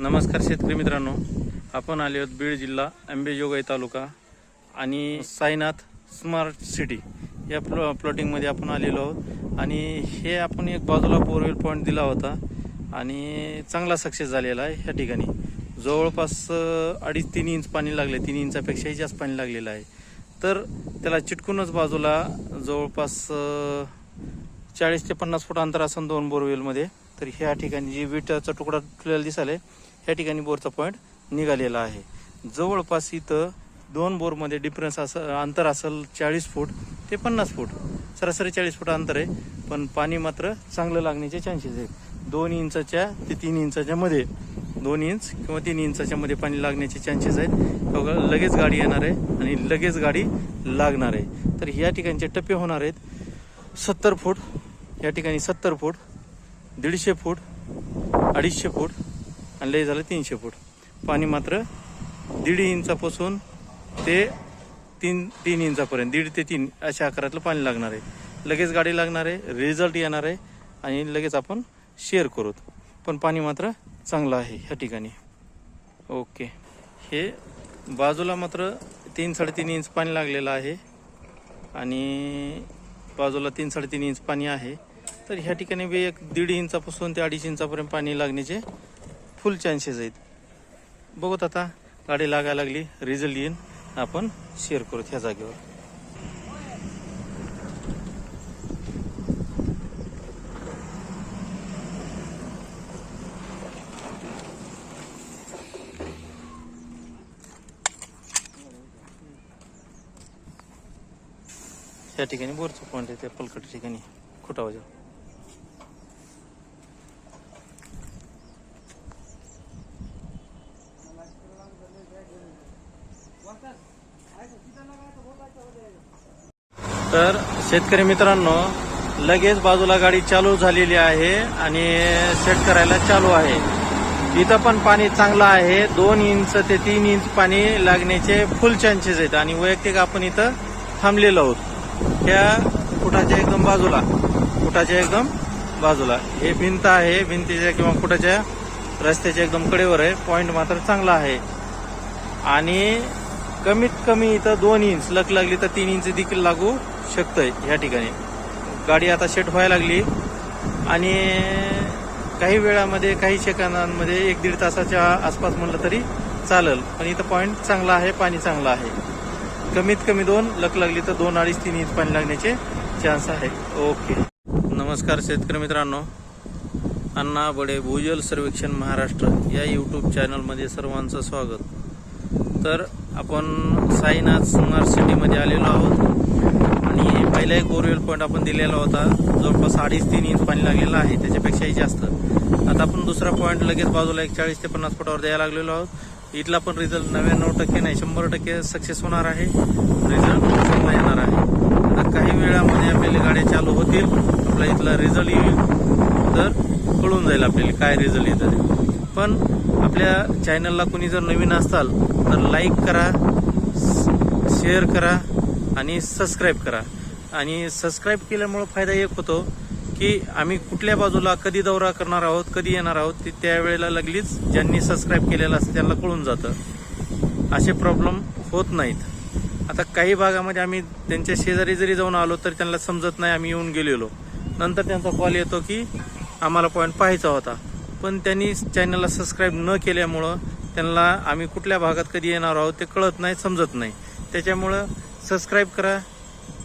नमस्कार शेतकरी मित्रांनो. आपण आले आहोत बीड जिल्हा अंबेजोगाई तालुका आणि साईनाथ स्मार्ट सिटी या प्लॉ प्लॉटिंगमध्ये आपण आलेलो आहोत. आणि हे आपण एक बाजूला बोरवेल पॉईंट दिला होता आणि चांगला सक्सेस झालेला आहे ह्या ठिकाणी. जवळपास अडीच तीन इंच पाणी लागले तीन इंचापेक्षाही जास्त पाणी लागलेलं आहे. तर त्याला चिटकूनच बाजूला जवळपास चाळीस ते पन्नास फूट अंतर असं दोन बोरवेलमध्ये तर ह्या ठिकाणी जी विटाचा तुकडा तुटलेला आहे या ठिकाणी बोरचा पॉईंट निघालेला आहे. जवळपास इथं दोन बोरमध्ये डिफरन्स असं अंतर असेल चाळीस फूट ते पन्नास फूट. सरासरी चाळीस फूट अंतर आहे पण पाणी मात्र चांगलं लागण्याचे चान्सेस आहेत. दोन इंचाच्या ते तीन इंचाच्या मध्ये. दोन इंच किंवा तीन इंचाच्या मध्ये पाणी लागण्याचे चान्सेस आहेत. लगेच गाडी येणार आहे आणि लगेच गाडी लागणार आहे. तर ह्या ठिकाणचे टप्पे होणार आहेत. सत्तर फूट या ठिकाणी सत्तर फूट दीडशे फूट अडीचशे फूट आणि लय झालं तीनशे फूट. पाणी मात्र दीड इंचापासून ते तीन तीन इंचापर्यंत दीड ते तीन अशा आकारातलं पाणी लागणार आहे. लगेच गाडी लागणार आहे रिझल्ट येणार आहे आणि लगेच आपण शेअर करू. पण पाणी मात्र चांगलं आहे ह्या ठिकाणी. ओके. हे बाजूला मात्र तीन साडेतीन इंच पाणी लागलेलं आहे आणि बाजूला तीन साडेतीन इंच पाणी आहे. तर ह्या ठिकाणी बी एक दीड इंचापासून ते अडीच इंचापर्यंत पाणी लागण्याचे फुल चान्सेस आहेत. बघत आता गाडी लागायला लागली रिझल्ट येईन. आपण शेअर करू ह्या जागेवर. ह्या ठिकाणी बोरचं पॉईंट आहे त्या पलकट ठिकाणी खुटावाच्या तर शेतकरी मित्रांनो लगेच बाजूला गाडी चालू झालेली आहे आणि सेट करायला चालू आहे. इथं पण पाणी चांगलं आहे. दोन इंच ते तीन इंच पाणी लागण्याचे फुल चान्सेस आहेत आणि वैयक्तिक आपण इथं थांबलेलो आहोत. त्या फुटाच्या एकदम बाजूला फुटाच्या एकदम बाजूला. हे भिंत आहे भिंतीच्या किंवा कुठाच्या रस्त्याच्या एकदम कडेवर आहे. पॉइंट मात्र चांगला आहे. आणि कमीत कमी इथं दोन इंच लक लागली तर तीन इंच देखील लागू शकतंय ह्या ठिकाणी. गाडी आता सेट व्हायला लागली. आणि काही वेळामध्ये काही सेकंदांमध्ये एक दीड तासाच्या आसपास म्हणलं तरी चालेल. पण इथं पॉईंट चांगला आहे पाणी चांगलं आहे. कमीत कमी दोन लक लागली तर दोन अडीच तीन इंच पाणी लागण्याचे चान्स आहे. ओके. नमस्कार शेतकरी मित्रांनो. अण्णा बडे भूजल सर्वेक्षण महाराष्ट्र या यूट्यूब चॅनलमध्ये सर्वांचं स्वागत. तर आपण साईनाथ स्मार्ट सिटीमध्ये आलेलो आहोत. पहिला एक बोरवेल पॉईंट आपण दिलेला होता. जवळपास अडीच तीन इंच पाणी लागलेलं आहे त्याच्यापेक्षाही जास्त. आता आपण दुसरा पॉईंट लगेच बाजूला एक चाळीस ते पन्नास फुटावर द्यायला लागलेलो आहोत. इथला पण रिझल्ट नव्याण्णव टक्के नाही शंभर टक्के सक्सेस होणार आहे. रिझल्ट चांगला येणार आहे. आता काही वेळामध्ये आपल्याला गाड्या चालू होतील. आपला इथला रिझल्ट येईल. तर कळून जाईल आपल्याला काय रिझल्ट येतं ते. पण आपल्या चॅनलला कोणी जर नवीन असाल तर लाईक करा शेअर करा आणि सबस्क्राईब करा. आणि सबस्क्राईब केल्यामुळं फायदा एक होतो की आम्ही कुठल्या बाजूला कधी दौरा करणार आहोत कधी येणार आहोत ते त्यावेळेला लगलीच ज्यांनी सबस्क्राईब केलेलं असतं त्यांना कळून जातं. असे प्रॉब्लेम होत नाहीत. आता काही भागामध्ये आम्ही त्यांच्या शेजारी जरी जाऊन आलो तर त्यांना समजत नाही आम्ही येऊन गेलेलो. नंतर त्यांचा कॉल येतो की आम्हाला पॉईंट पाहायचा होता. पण त्यांनी चॅनलला सबस्क्राईब न केल्यामुळं त्यांना आम्ही कुठल्या भागात कधी येणार आहोत ते कळत नाही समजत नाही. त्याच्यामुळं सबस्क्राईब करा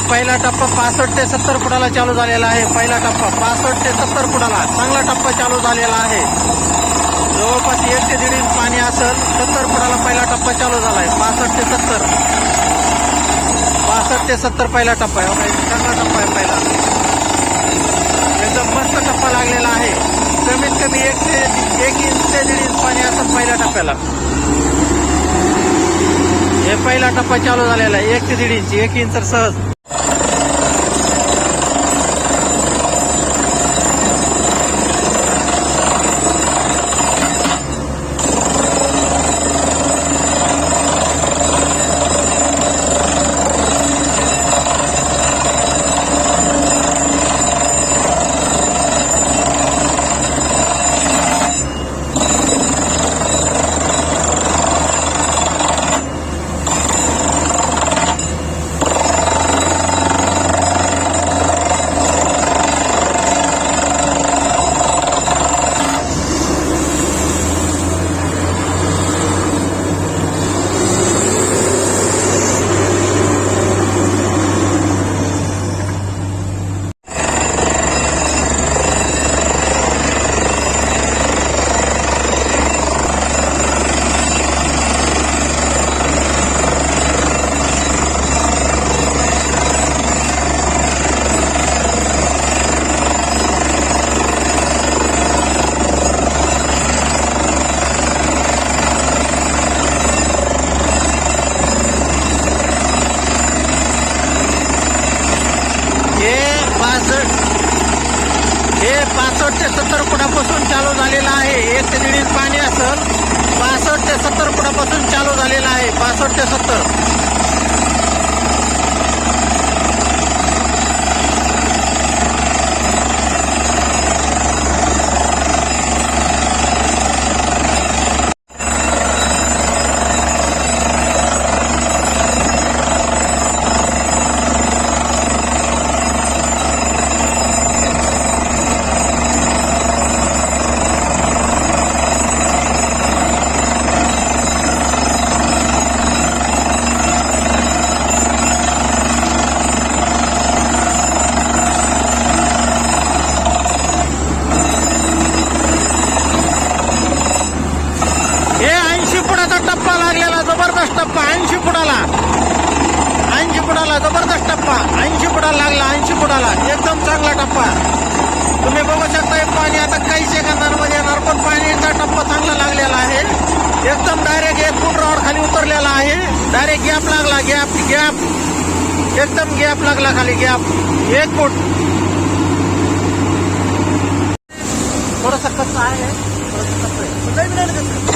पहिला टप्पा पासष्ट ते सत्तर फुटाला चालू झालेला आहे. पहिला टप्पा पासष्ट ते सत्तर फुटाला चांगला टप्पा चालू झालेला आहे. जवळपास एक ते दीड इंच पाणी असेल सत्तर फुटाला पहिला टप्पा चालू झाला आहे पासष्ट ते सत्तर. पासष्ट ते सत्तर पहिला टप्पा आहे. चांगला टप्पा आहे पहिला. एकदम मस्त टप्पा लागलेला आहे. कमीत कमी एक ते एक इंच ते दीड इंच पाणी असेल पहिल्या टप्प्याला. हे पहिला टप्पा चालू झालेला आहे. एक ते दीड इंच एक इंच तर सहज हे पासष्ट हे पासष्ट ते सत्तर फुटापासून चालू झालेला आहे. एक ते दीड इंच पाणी असेल. पासष्ट ते सत्तर फुटापासून चालू झालेलं आहे. पासष्ट ते सत्तर. बुडाला एकदम चांगला टप्पा. तुम्ही बघू शकता हे पाणी आता काही सेकंदांमध्ये येणार पण पाण्याचा टप्पा चांगला लागलेला आहे. एकदम डायरेक्ट एक फूट रॉड खाली उतरलेला आहे. डायरेक्ट गॅप लागला गॅप गॅप एकदम गॅप लागला खाली गॅप एक फूट. थोडंसं कसं आहे थोडंसं कसं आहे.